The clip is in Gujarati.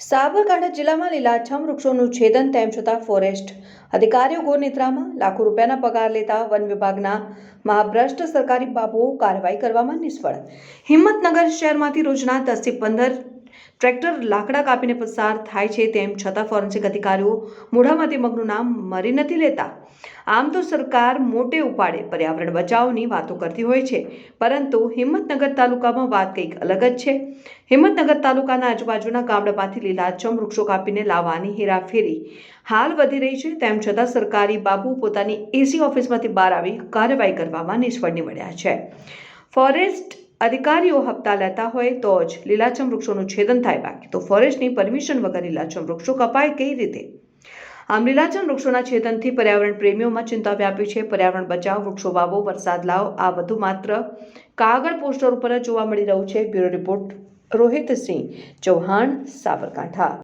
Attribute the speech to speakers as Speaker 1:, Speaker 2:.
Speaker 1: સાબરકાંઠા જિલ્લામાં લીલાછમ વૃક્ષોનું છેદન તેમ છતાં ફોરેસ્ટ અધિકારીઓ ગોરનિદ્રામાં લાખો રૂપિયાના પગાર લેતા વન વિભાગના મહાભ્રષ્ટ સરકારી બાબુઓ કાર્યવાહી કરવામાં નિષ્ફળ. હિંમતનગર શહેરમાંથી રોજના દસથી પંદર ટ્રેક્ટર લાકડા કાપીને પસાર થાય છે તેમ છતાં ફોરેન્સિક અધિકારીઓ મોઢામાંથી મગનું નામ મરી નથી લેતા. આમ તો સરકાર મોટે ઉપાડે પર્યાવરણ બચાવની વાતો કરતી હોય છે, પરંતુ હિંમતનગર તાલુકામાં વાત કંઈક અલગ જ છે. હિંમતનગર તાલુકાના આજુબાજુના ગામડામાંથી લીલાછમ વૃક્ષો કાપીને લાવવાની હેરાફેરી હાલ વધી રહી છે, તેમ છતાં સરકારી બાબુ પોતાની એસી ઓફિસમાંથી બહાર આવી કાર્યવાહી કરવામાં નિષ્ફળ નીવડ્યા છે. ફોરેસ્ટ અધિકારીઓ હપ્તા લેતા હોય તો જ લીલાછમ વૃક્ષોનું છેદન થાય બાકી. તો ફોરેસ્ટની પરમિશન વગર લીલાછમ વૃક્ષો કપાય કઈ રીતે? આમ લીલાછમ વૃક્ષોના છેદનથી પર્યાવરણ પ્રેમીઓમાં ચિંતા વ્યાપી છે. પર્યાવરણ બચાવ, વૃક્ષો વાવો, વરસાદ લાવો, આ બધું માત્ર કાગળ પોસ્ટર ઉપર જ જોવા મળી રહ્યું છે. Bureau report Rohit Singh, Chauhan, Sabarkantha.